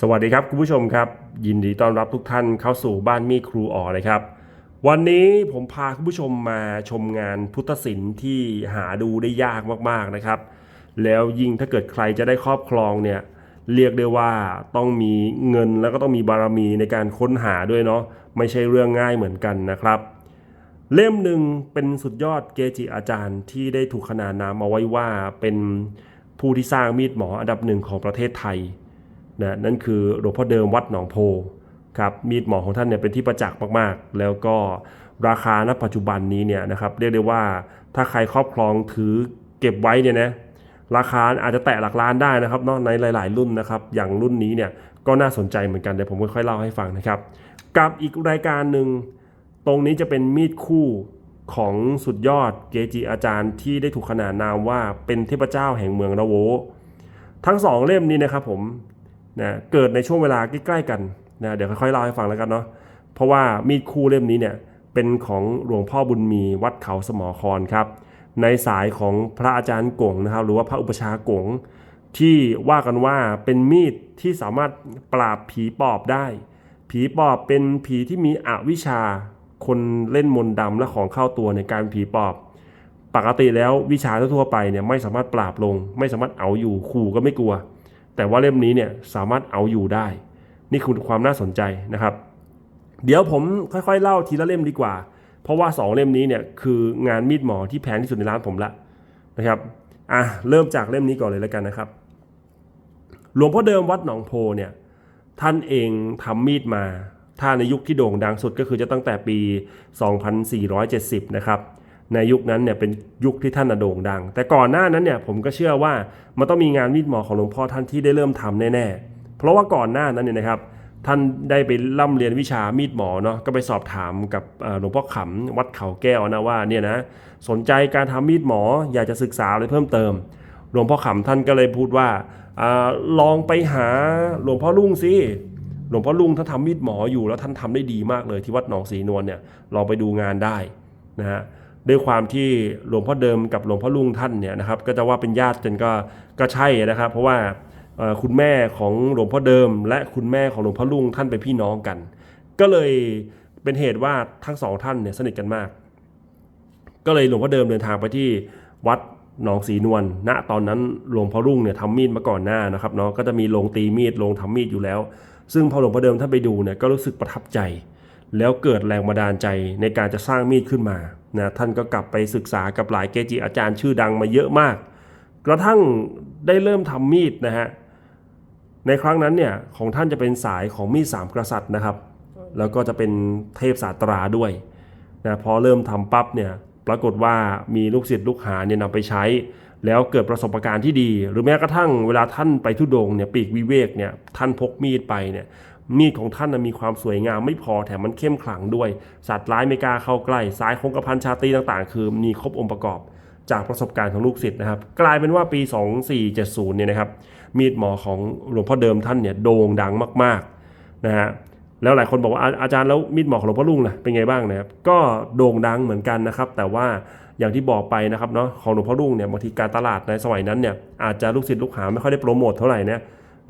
สวัสดีครับคุณผู้ชมครับ ยินดีต้อนรับทุกท่านเข้าสู่บ้านมีครูอ๋อนะครับ วันนี้ผมพาคุณผู้ชมมาชมงานพุทธศิลป์ที่หาดูได้ยากมากๆนะครับ แล้วยิ่งถ้าเกิดใครจะได้ครอบครองเนี่ยเรียกได้ว่าต้องมีเงินแล้วก็ต้องมีบารมีในการค้นหาด้วยเนาะไม่ใช่เรื่องง่ายเหมือนกันนะครับ เล่มหนึ่งเป็นสุดยอดเกจิอาจารย์ที่ได้ถูกขนานนามเอาไว้ว่าเป็นผู้ที่สร้างมีดหมออันดับหนึ่งของประเทศไทย นะนั่นคือหลวงพ่อเดิมวัดหนองโพครับมีดหมอของท่านเนี่ยเป็นที่ประจักษ์มากๆ แล้วก็ราคาณปัจจุบันนี้เนี่ยนะครับเรียกได้ว่าถ้าใครครอบครองถือเก็บไว้เนี่ยนะราคาอาจจะแตะหลักล้านได้นะครับเนาะในหลาย ๆ รุ่นนะครับอย่างรุ่นนี้เนี่ยก็น่าสนใจเหมือนกันเดี๋ยวผมค่อยๆเล่าให้ฟังนะครับ กับอีกรายการหนึ่งตรงนี้จะเป็นมีดคู่ของสุดยอดเกจิอาจารย์ที่ได้ถูกขนานนามว่าเป็นเทพเจ้าแห่งเมืองระโว ทั้งสองเล่มนี้นะครับผม นะเกิดในช่วงเวลาใกล้ๆกันนะเดี๋ยวค่อยๆเล่าให้ฟังแล้วกันเนาะเพราะว่ามีดคู่เล่มนี้เนี่ยเป็นของหลวงพ่อบุญมีวัดเขาสมอครครับ ในสายของพระอาจารย์กงนะครับหรือว่าพระอุปชากงที่ว่ากันว่าเป็นมีดที่สามารถปราบผีปอบได้ ผีปอบเป็นผีที่มีอวิชชา คนเล่นมนต์ดำและของเข้าตัวในการผีปอบ ปกติแล้ววิชาทั่วๆไปเนี่ยไม่สามารถปราบลง ไม่สามารถเอาอยู่ขู่ก็ไม่กลัว แต่ว่าเล่มนี้เนี่ยสามารถเอาอยู่ได้ นี่คือความน่าสนใจนะครับ เดี๋ยวผมค่อยๆเล่าทีละเล่มดีกว่า เพราะว่า 2 เล่มนี้เนี่ยคืองานมีดหมอที่แพงที่สุดในร้านผมละนะครับอะเริ่มจากเล่มนี้ก่อนเลยแล้วกันนะครับ หลวงพ่อเดิมวัดหนองโพเนี่ยท่านเองทำมีดมา ถ้าในยุคที่โด่งดังสุดก็คือจะตั้งแต่ปี 2470 นะครับ ในยุคนั้นเนี่ยเป็นยุคที่ท่านน่ะโด่งดัง แต่ก่อนหน้านั้นเนี่ยผมก็เชื่อว่ามันต้องมีงานมีดหมอของหลวงพ่อท่านที่ได้เริ่มทำแน่ๆ เพราะว่าก่อนหน้านั้นเนี่ยนะครับท่านได้ไปร่ำเรียนวิชามีดหมอเนาะก็ไปสอบถามกับหลวงพ่อขำวัดเขาแก้วนะว่าเนี่ยนะสนใจการทำมีดหมออยากจะศึกษาอะไรเพิ่มเติม หลวงพ่อขำท่านก็เลยพูดว่าอลองไปหาหลวงพ่อลุงสิหลวงพ่อลุงท่านทำมีดหมออยู่แล้วท่านทำได้ดีมากเลยที่วัดหนองศรีนวลเนี่ยลองไปดูงานได้นะฮะ ด้วยความที่หลวงพ่อเดิมกับหลวงพ่อลุงท่านเนี่ยนะครับก็จะว่าเป็นญาติกันก็ก็ใช่นะครับ เพราะว่าคุณแม่ของหลวงพ่อเดิม และคุณแม่ของหลวงพ่อลุงท่านเป็นพี่น้องกัน ก็เลยเป็นเหตุว่าทั้งสองท่านเนี่ยสนิทกันมาก ก็เลยหลวงพ่อเดิมเดินทางไปที่วัดหนองศรีนวลณตอนนั้นหลวงพ่อรุ่งเนี่ยทำมีดมาก่อนหน้านะครับเนาะก็จะมีโรงตีมีดโรงทำมีดอยู่แล้ว ซึ่งพอหลวงพ่อเดิมท่านไปดูเนี่ยก็รู้สึกประทับใจ แล้วเกิดแรงบันดาลใจในการจะสร้างมีดขึ้นมานะท่านก็กลับไปศึกษากับหลายเกจิอาจารย์ชื่อดังมาเยอะมาก กระทั่งได้เริ่มทำมีดนะฮะในครั้งนั้นเนี่ยของท่านจะเป็นสายของมีดสามกษัตริย์นะครับ แล้วก็จะเป็นเทพศาสตราด้วยนะพอเริ่มทำปั๊บเนี่ยปรากฏว่ามีลูกศิษย์ลูกหาเนี่ยนำไปใช้ แล้วเกิดประสบการณ์ที่ดี หรือแม้กระทั่งเวลาท่านไปทุดงเนี่ยปีกวิเวกเนี่ยท่านพกมีดไปเนี่ย มีดของท่านนะมีความสวยงามไม่พอแถมมันเข้มขลังด้วย สัตว์ร้ายไม่กล้าเข้าใกล้สายคงกระพันชาตรีต่างๆ คือมีครบองค์ประกอบจากประสบการณ์ของลูกศิษย์นะครับ กลายเป็นว่าปี 2470 เนี่ยนะครับ มีดหมอของหลวงพ่อเดิมท่านเนี่ยโด่งดังมากๆนะฮะแล้วหลายคนบอกว่าอาอาจารย์แล้วมีดหมอของหลวงพ่อลุงนะเป็นไงบ้างนะครับก็โด่งดังเหมือนกันนะครับ แต่ว่าอย่างที่บอกไปนะครับเนาะของหลวงพ่อลุงเนี่ยบางทีการตลาดในสมัยนั้นเนี่ยอาจจะลูกศิษย์ลูกหาไม่ค่อยได้โปรโมทเท่าไหร่นะ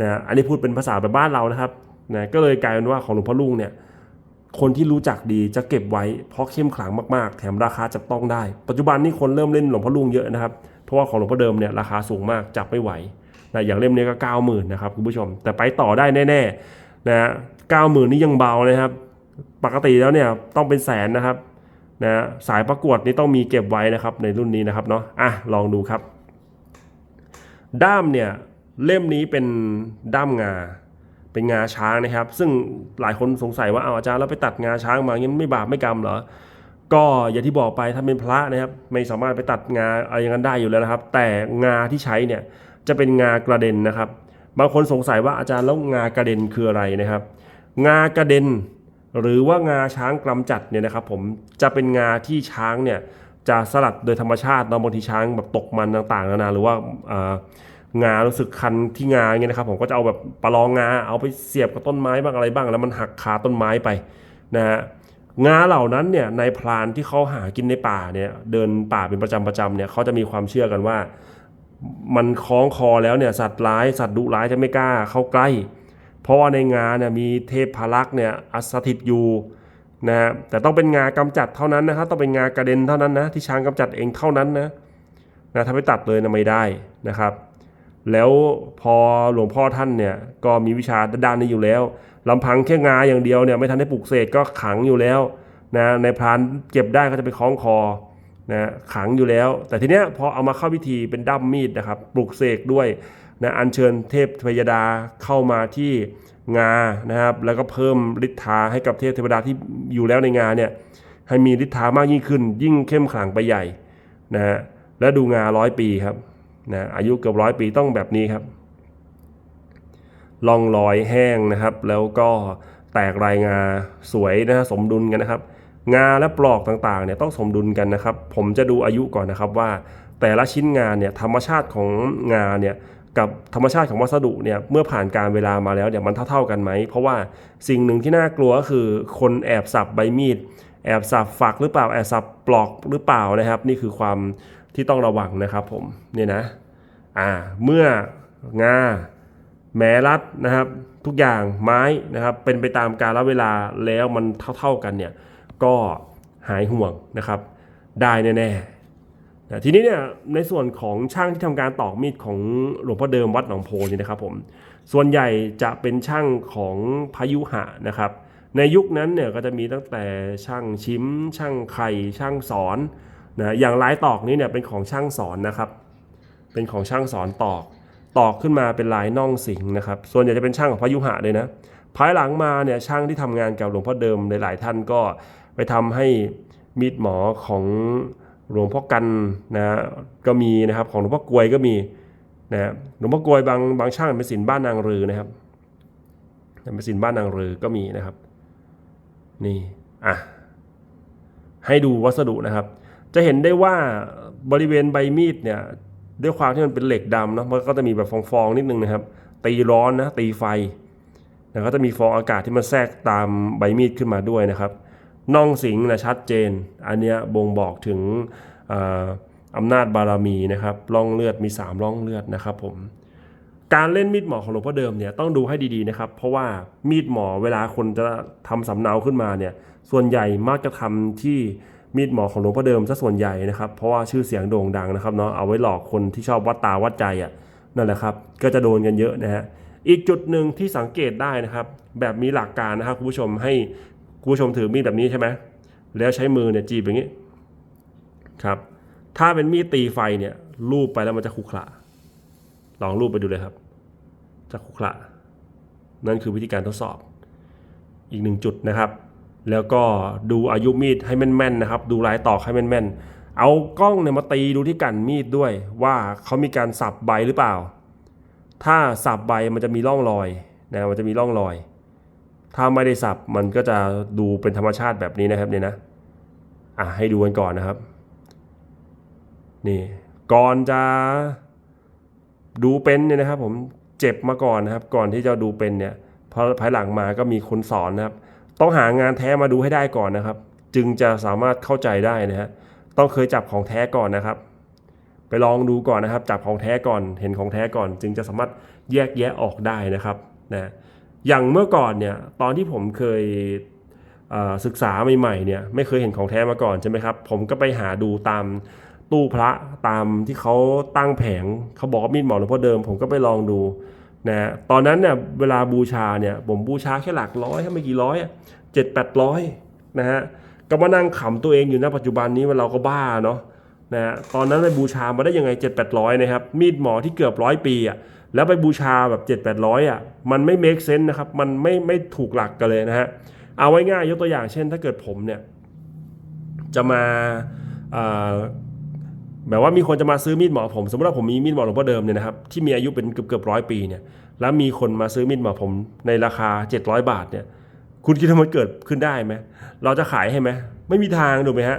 นะอันนี้พูดเป็นภาษาแบบบ้านเรานะครับ นะก็เลยกลายเป็นว่าของหลวงพ่อลุงเนี่ยคนที่รู้จักดีจะเก็บไว้เพราะเข้มขลังมากๆ แถมราคาจับต้องได้ ปัจจุบันนี้คนเริ่มเล่นหลวงพ่อลุงเยอะนะครับ เพราะว่าของหลวงพ่อเดิมเนี่ยราคาสูงมากจับไม่ไหวนะอย่างเล่มนี้ก็ 9 0,000นะครับคุณผู้ชม แต่ไปต่อได้แน่ๆนะฮะเก้าหมื่นนี่ยังเบานะครับ ปกติแล้วเนี่ยต้องเป็นแสนนะครับนะสายประกวดนี่ต้องมีเก็บไว้นะครับในรุ่นนี้นะครับเนาะอะลองดูครับ ด้ามเนี่ยเล่มนี้เป็นด้ามงา เป็นงาช้างนะครับ ซึ่งหลายคนสงสัยว่าเอาอาจารย์แล้วไปตัดงาช้างมางี้ไม่บาปไม่กรรมเหรอก็อย่างที่บอกไปถ้าเป็นพระนะครับ ไม่สามารถไปตัดงาอะไรอย่างนั้นได้อยู่แล้วนะครับ แต่งาที่ใช้เนี่ยจะเป็นงากระเด็นนะครับ บางคนสงสัยว่าอาจารย์แล้วงากระเด็นคืออะไรนะครับ งากระเด็น หรือว่างาช้างกำจัดเนี่ยนะครับ ผมจะเป็นงาที่ช้างเนี่ยจะสลัดโดยธรรมชาติเนาะบางทีช้างแบบตกมันต่างๆนานาหรือว่า งารู้สึกคันที่งาเงี้ยนะครับผมก็จะเอาแบบปลองงาเอาไปเสียบกับต้นไม้บ้างอะไรบ้าง แล้วมันหักคาต้นไม้ไปนะฮะงาเหล่านั้นเนี่ยในพรานที่เขาหากินในป่าเนี่ยเดินป่าเป็นประจำประจำเนี่ยเขาจะมีความเชื่อกันว่า มันคล้องคอแล้วเนี่ยสัตว์ร้ายสัตว์ดุร้ายจะไม่กล้าเข้าใกล้ เพราะว่าในงาเนี่ยมีเทพพารักษ์เนี่ยอสถิตอยู่นะฮะแต่ต้องเป็นงากำจัดเท่านั้นนะครับต้องเป็นงากระเด็นเท่านั้นนะที่ช้างกำจัดเองเท่านั้นนะนะถ้าไปตัดเลยนะไม่ได้นะครับ แล้วพอหลวงพ่อท่านเนี่ยก็มีวิชาด้านนี้อยู่แล้วลำพังแค่งาอย่างเดียวเนี่ยไม่ทันได้ปลูกเสกก็ขังอยู่แล้วนะในพรานเก็บได้ก็จะไปคล้องคอนะขังอยู่แล้ว แต่ทีเนี้ยพอเอามาเข้าพิธีเป็นด้ามมีดนะครับปลูกเสกด้วยนะอัญเชิญเทพพยดาเข้ามาที่งานะครับแล้วก็เพิ่มฤทธาให้กับเทพเทวดาที่อยู่แล้วในงาเนี่ยให้มีฤทธามากยิ่งขึ้น ยิ่งเข้มขลังไปใหญ่นะฮะแล้วดูงาร้อยปีครับ นะอายุเกือบร้อยปีต้องแบบนี้ครับล่องรอยแห้งนะครับ แล้วก็แตกรายงาสวยนะฮะสมดุลกันนะครับ งาและปลอกต่างๆเนี่ยต้องสมดุลกันนะครับ ผมจะดูอายุก่อนนะครับว่า แต่ละชิ้นงานเนี่ยธรรมชาติของงาเนี่ยกับธรรมชาติของวัสดุเนี่ยเมื่อผ่านการเวลามาแล้วเนี่ยมันเท่าๆกันไหม เพราะว่าสิ่งหนึ่งที่น่ากลัวก็คือคนแอบสับใบมีดแอบสับฝักหรือเปล่าแอบสับปลอกหรือเปล่านะครับ นี่คือความ ที่ต้องระวังนะครับผมเนี่ยนะอ่าเมื่องาแม้รัดนะครับ ทุกอย่างไม้นะครับ เป็นไปตามกาลเวลาแล้วมันเท่า ๆกันเนี่ยก็หายห่วงนะครับ ได้แน่ๆนะทีนี้เนี่ยในส่วนของช่างที่ทำการตอกมีดของหลวงพ่อเดิมวัดหนองโพนี่นะครับผมส่วนใหญ่จะเป็นช่างของพายุหะนะครับ ในยุคนั้นเนี่ยก็จะมีตั้งแต่ช่างชิมช่างไข่ช่างสอน นะอย่างลายตอกนี้เนี่ยเป็นของช่างสอนนะครับ เป็นของช่างสอนตอก ตอกขึ้นมาเป็นลายน่องสิงนะครับ ส่วนใหญ่จะเป็นช่างของพยุหะเลยนะภายหลังมาเนี่ยช่างที่ทำงานกับหลวงพ่อเดิมหลายๆท่านก็ไปทำให้มีดหมอของหลวงพ่อกันนะก็มีนะครับของหลวงพ่อกลวยก็มีนะหลวงพ่อกลวยบางบางช่างเป็นศิลป์บ้านนางรือนะครับเป็นศิลป์บ้านนางรือก็มีนะครับ นี่อะให้ดูวัสดุนะครับ จะเห็นได้ว่าบริเวณใบมีดเนี่ยด้วยความที่มันเป็นเหล็กดำเนาะมันก็จะมีแบบฟองๆนิดนึงนะครับตีร้อนนะตีไฟแล้วก็จะมีฟองอากาศที่มันแทรกตามใบมีดขึ้นมาด้วยนะครับน่องสิงนะชัดเจน อันเนี้ยบ่งบอกถึงอ่าอำนาจบารมีนะครับร่องเลือดมี 3ร่องเลือดนะครับผมการเล่นมีดหมอของหลวงพ่อเดิมเนี่ยต้องดูให้ดีๆนะครับ เพราะว่ามีดหมอเวลาคนจะทำสำเนาขึ้นมาเนี่ยส่วนใหญ่มักจะทำที่ มีดหมอของหลวงพ่อเดิมซะส่วนใหญ่นะครับ เพราะว่าชื่อเสียงโด่งดังนะครับเนาะเอาไว้หลอกคนที่ชอบวัดตาวัดใจอะนั่นแหละครับก็จะโดนกันเยอะนะฮะอีกจุดหนึ่งที่สังเกตได้นะครับ แบบมีหลักการนะครับคุณผู้ชมให้คุณผู้ชมถือมีดแบบนี้ใช่ไหมแล้วใช้มือเนี่ยจีบอย่างนี้ครับ ถ้าเป็นมีดตีไฟเนี่ยลูบไปแล้วมันจะขรุขระลองลูบไปดูเลยครับ จะขรุขระนั่นคือวิธีการทดสอบอีกหนึ่งจุดนะครับ แล้วก็ดูอายุมีดให้แม่นๆนะครับ ดูลายตอกให้แม่นๆ เอากล้องเนี่ยมาตีดูที่กันมีดด้วยว่าเขามีการสับใบหรือเปล่า ถ้าสับใบมันจะมีร่องรอยนะมันจะมีร่องรอย ถ้าไม่ได้สับมันก็จะดูเป็นธรรมชาติแบบนี้นะครับเนี่ยนะอะให้ดูกันก่อนนะครับ นี่ก่อนจะดูเป็นเนี่ยนะครับ ผมเจ็บมาก่อนนะครับ ก่อนที่จะดูเป็นเนี่ยพอภายหลังมาก็มีคนสอนนะครับ ต้องหางานแท้มาดูให้ได้ก่อนนะครับ จึงจะสามารถเข้าใจได้นะฮะต้องเคยจับของแท้ก่อนนะครับ ไปลองดูก่อนนะครับ จับของแท้ก่อนเห็นของแท้ก่อน จึงจะสามารถแยกแยะออกได้นะครับนะอย่างเมื่อก่อนเนี่ยตอนที่ผมเคยศึกษาใหม่ๆเนี่ยไม่เคยเห็นของแท้มาก่อนใช่ไหมครับ ผมก็ไปหาดูตามตู้พระตามที่เขาตั้งแผงเขาบอกว่ามีดหมอหลวงพ่อเดิม ผมก็ไปลองดู นะตอนนั้นเนี่ยเวลาบูชาเนี่ยผมบูชาแค่หลักร้อยแค่ไม่กี่ร้อยเจ็ดแปดร้อยนะฮะก็มานั่งขำตัวเองอยู่ณปัจจุบันนี้ว่าเราก็บ้าเนาะนะฮะตอนนั้นไปบูชามาได้ยังไงเจ็ดแปดร้อยนะครับมีดหมอที่เกือบร้อยปีอะแล้วไปบูชาแบบเจ็ดแปดร้อยอะมันไม่เมคเซนส์นะครับมันไม่ไม่ถูกหลักกันเลยนะฮะเอาไว้ง่ายยกตัวอย่างเช่น ถ้าเกิดผมเนี่ยจะมา แบบว่ามีคนจะมาซื้อมีดหมอผม สมมติว่าผมมีมีดหมอหลวงพ่อเดิมเนี่ยนะครับที่มีอายุเป็นเกือบเกือบร้อยปีเนี่ยแล้วมีคนมาซื้อมีดหมอผมในราคา 700 บาทเนี่ยคุณคิดว่ามันเกิดขึ้นได้ไหมเราจะขายให้ไหมไม่มีทางถูกไหมฮะ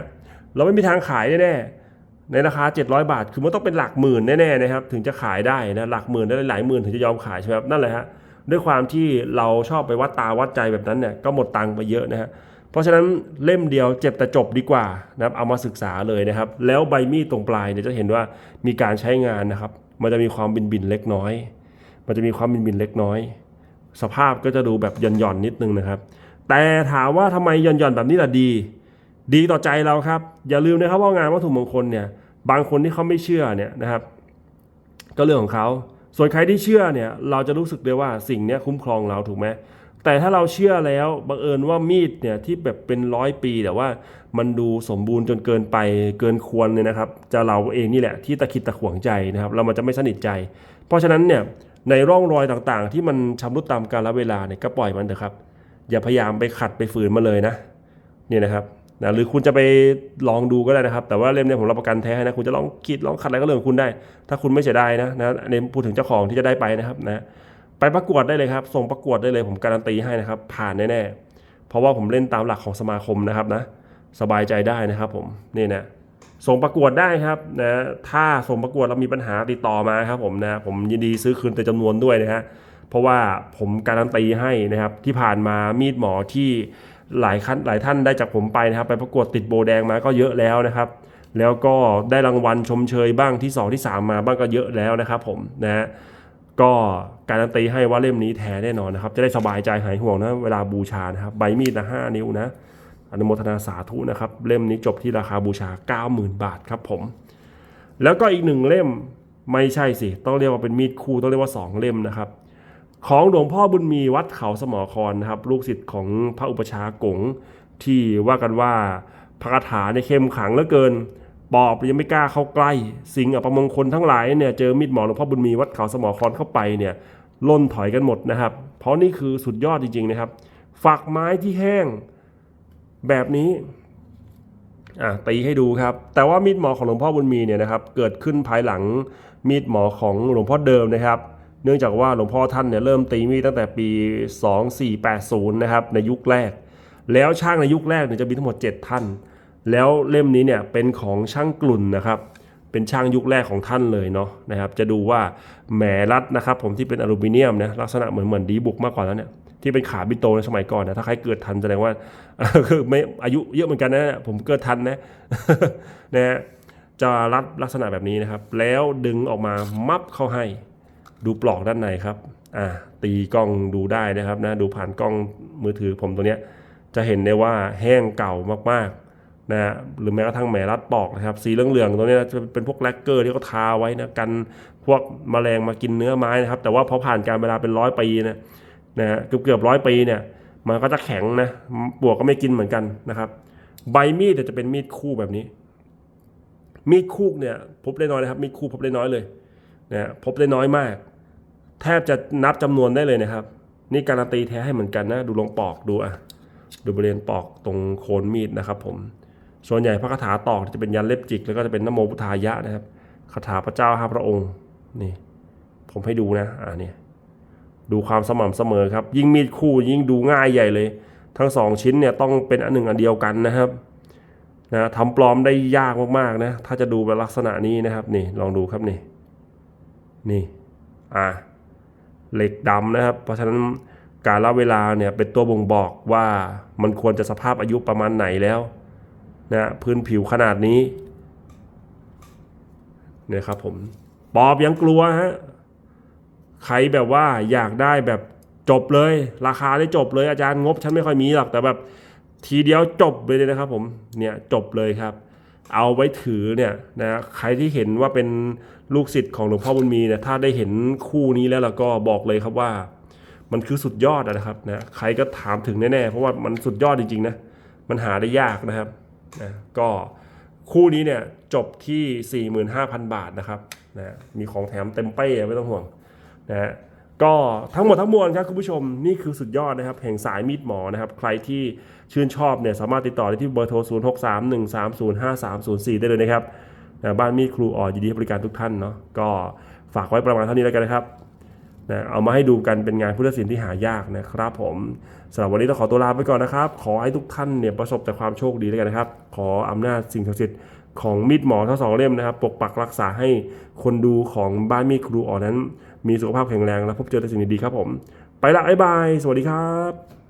เราไม่มีทางขายแน่ๆในราคา 700 บาท คือมันต้องเป็นหลักหมื่นแน่ๆนะครับถึงจะขายได้นะหลักหมื่นได้หลายหมื่นถึงจะยอมขายใช่ไหมครับนั่นแหละฮะด้วยความที่เราชอบไปวัดตาวัดใจแบบนั้นเนี่ยก็หมดตังค์ไปเยอะนะฮะ เพราะฉะนั้นเล่มเดียวเจ็บแต่จบดีกว่านะครับเอามาศึกษาเลยนะครับ แล้วใบมีดตรงปลายเนี่ยจะเห็นว่ามีการใช้งานนะครับ มันจะมีความบินบินเล็กน้อย มันจะมีความบินบินเล็กน้อย สภาพก็จะดูแบบหย่อนๆนิดนึงนะครับ แต่ถามว่าทำไมหย่อนๆแบบนี้ล่ะดี ดีต่อใจเราครับ อย่าลืมนะครับว่างานวัตถุมงคลเนี่ยบางคนที่เขาไม่เชื่อเนี่ยนะครับ ก็เรื่องของเขาส่วนใครที่เชื่อเนี่ยเราจะรู้สึกได้ว่าสิ่งนี้คุ้มครองเราถูกไหม แต่ถ้าเราเชื่อแล้วบังเอิญว่ามีดเนี่ยที่แบบเป็นร้อยปีแต่ว่ามันดูสมบูรณ์จนเกินไปเกินควรเนี่ยนะครับ จะเราเองนี่แหละที่ตะขิดตะขวงใจนะครับเรามันจะไม่สนิทใจ เพราะฉะนั้นเนี่ยในร่องรอยต่างๆ ที่มันชำรุดตามกาลเวลาเนี่ยก็ปล่อยมันเถอะครับ อย่าพยายามไปขัดไปฝืนมาเลยนะเนี่ยนะครับนะหรือคุณจะไปลองดูก็ได้นะครับ แต่ว่าเล่มเนี่ยผมรับประกันแท้ให้นะคุณจะลองคิดลองขัดอะไรก็เรื่องของคุณได้ ถ้าคุณไม่เสียดายนะนะในพูดถึงเจ้าของที่จะได้ไปนะครับนะ ไปประกวดได้เลยครับ ส่งประกวดได้เลยผมการันตีให้นะครับ ผ่านแน่ๆ เพราะว่าผมเล่นตามหลักของสมาคมนะครับนะ สบายใจได้นะครับผม นี่นะ ส่งประกวดได้ครับนะ ถ้าส่งประกวดเรามีปัญหาติดต่อมาครับผมนะ ผมยินดีซื้อคืนแต่จำนวนด้วยนะฮะ เพราะว่าผมการันตีให้นะครับ ที่ผ่านมามีดหมอที่หลายขั้นหลายท่านได้จากผมไปนะครับ ไปประกวดติดโบแดงมาก็เยอะแล้วนะครับ แล้วก็ได้รางวัลชมเชยบ้างที่ 2 ที่ 3 มาบ้างก็เยอะแล้วนะครับผมนะ ก็การันตีให้ว่าเล่มนี้แท้แน่นอนนะครับ จะได้สบายใจหายห่วงนะเวลาบูชานะครับใบมีดนะห้านิ้วนะอนุโมทนาสาธุนะครับ เล่มนี้จบที่ราคาบูชา 90,000 บาทครับผม แล้วก็อีกหนึ่งเล่มไม่ใช่สิ ต้องเรียกว่าเป็นมีดคู่ต้องเรียกว่า 2 เล่มนะครับ ของหลวงพ่อบุญมีวัดเขาสมอครนะครับ ลูกศิษย์ของพระอุปชากงที่ว่ากันว่าพระคาถาในเข้มขังเหลือเกิน ปอบยังไม่กล้าเข้าใกล้ สิ่งอัปมงคลทั้งหลายเนี่ยเจอมีดหมอหลวงพ่อบุญมีวัดเขาสมอครเข้าไปเนี่ยล่นถอยกันหมดนะครับ เพราะนี่คือสุดยอดจริงๆนะครับ ฝักไม้ที่แห้งแบบนี้อะตีให้ดูครับ แต่ว่ามีดหมอของหลวงพ่อบุญมีเนี่ยนะครับเกิดขึ้นภายหลังมีดหมอของหลวงพ่อเดิมนะครับ เนื่องจากว่าหลวงพ่อท่านเนี่ยเริ่มตีมีดตั้งแต่ปี 2480 นะครับในยุคแรก แล้วช่างในยุคแรกเนี่ยจะมีทั้งหมด 7 ท่าน แล้วเล่มนี้เนี่ยเป็นของช่างกลุ่นนะครับ เป็นช่างยุคแรกของท่านเลยเนาะนะครับ จะดูว่าแหมรัดนะครับ ผมที่เป็นอลูมิเนียมนะลักษณะเหมือนเหมือนดีบุกมากกว่าแล้วเนี่ยที่เป็นขาบิโตในสมัยก่อนนะถ้าใครเกิดทันแสดงว่าคือไม่อายุเยอะเหมือนกันนะผมเกิดทันนะนะฮะจะรัดลักษณะแบบนี้นะครับ แล้วดึงออกมามับเข้าให้ดูปลอกด้านในครับอ่าตีกล้องดูได้นะครับนะดูผ่านกล้องมือถือผมตัวเนี้ยจะเห็นได้ว่าแห้งเก่ามากๆ นะฮะหรือแม้กระทั่งแหมรัดปอกนะครับสีเหลืองๆตัวนี้จะเป็นพวกแลกเกอร์ที่เขาทาไว้นะกันพวกแมลงมากินเนื้อไม้นะครับ แต่ว่าพอผ่านการเวลาเป็นร้อยปีนะนะฮะเกือบเกือบร้อยปีเนี่ยมันก็จะแข็งนะปวกก็ไม่กินเหมือนกันนะครับ ใบมีดจะเป็นมีดคู่แบบนี้ มีดคู่เนี่ยพบได้น้อยนะครับมีดคู่พบได้น้อยเลยนะพบได้น้อยมาก แทบจะนับจำนวนได้เลยนะครับ นี่การันตีแท้ให้เหมือนกันนะ ดูลงปอกดูอะดูบริเวณปอกตรงโคนมีดนะครับผม ส่วนใหญ่พระคาถาตอกจะเป็นยันเล็บจิก แล้วก็จะเป็นนโมพุทธายะนะครับคาถาพระเจ้าห้าพระองค์นี่ผมให้ดูนะอ่าเนี่ยดูความสม่ำเสมอครับ ยิ่งมีดคู่ยิ่งดูง่ายใหญ่เลย ทั้งสองชิ้นเนี่ยต้องเป็นอันหนึ่งอันเดียวกันนะครับนะทำปลอมได้ยากมากๆนะถ้าจะดูแบบลักษณะนี้นะครับนี่ลองดูครับนี่นี่อ่าเหล็กดำนะครับ เพราะฉะนั้นการละเวลาเนี่ยเป็นตัวบ่งบอกว่ามันควรจะสภาพอายุประมาณไหนแล้ว นะพื้นผิวขนาดนี้นี่ยครับผมปอบยังกลัวฮะใครแบบว่าอยากได้แบบจบเลย ราคาได้จบเลยอาจารย์งบฉันไม่ค่อยมีหรอกแต่แบบทีเดียวจบเลยนะครับผมเนี่ยจบเลยครับ เอาไว้ถือเนี่ยนะใครที่เห็นว่าเป็นลูกศิษย์ของหลวงพ่อบุญมีเนี่ยถ้าได้เห็นคู่นี้แล้วเราก็บอกเลยครับว่า มันคือสุดยอดนะครับนะใครก็ถามถึงแน่ๆเพราะว่ามันสุดยอดจริงๆนะมันหาได้ยากนะครับ นะก็คู่นี้เนี่ยจบที่ 45,000 บาทนะครับนะมีของแถมเต็มเป้ไม่ต้องห่วงนะฮะก็ทั้งหมดทั้งมวลครับคุณผู้ชมนี่คือสุดยอดนะครับแห่งสายมีดหมอนะครับ ใครที่ชื่นชอบเนี่ยสามารถติดต่อได้ที่เบอร์โทร 0 6 3 1 3 0 5 3 0 4 ได้เลยนะครับนะบ้านมีดครูอ่อยินดีให้บริการทุกท่านเนาะก็ฝากไว้ประมาณเท่านี้แล้วกันนะครับ นะเอามาให้ดูกันเป็นงานพุทธศิลป์ที่หายากนะครับผมสำหรับวันนี้ต้องขอตัวลาไปก่อนนะครับ ขอให้ทุกท่านเนี่ยประสบแต่ความโชคดีแล้วกันนะครับ ขออำนาจสิ่งศักดิ์สิทธิ์ของมีดหมอทั้งสองเล่มนะครับ ปกปักรักษาให้คนดูของบ้านมีดครูอ่อนนั้น มีสุขภาพแข็งแรงและพบเจอแต่สิ่งดีๆครับผม ไปละบายบายสวัสดีครับ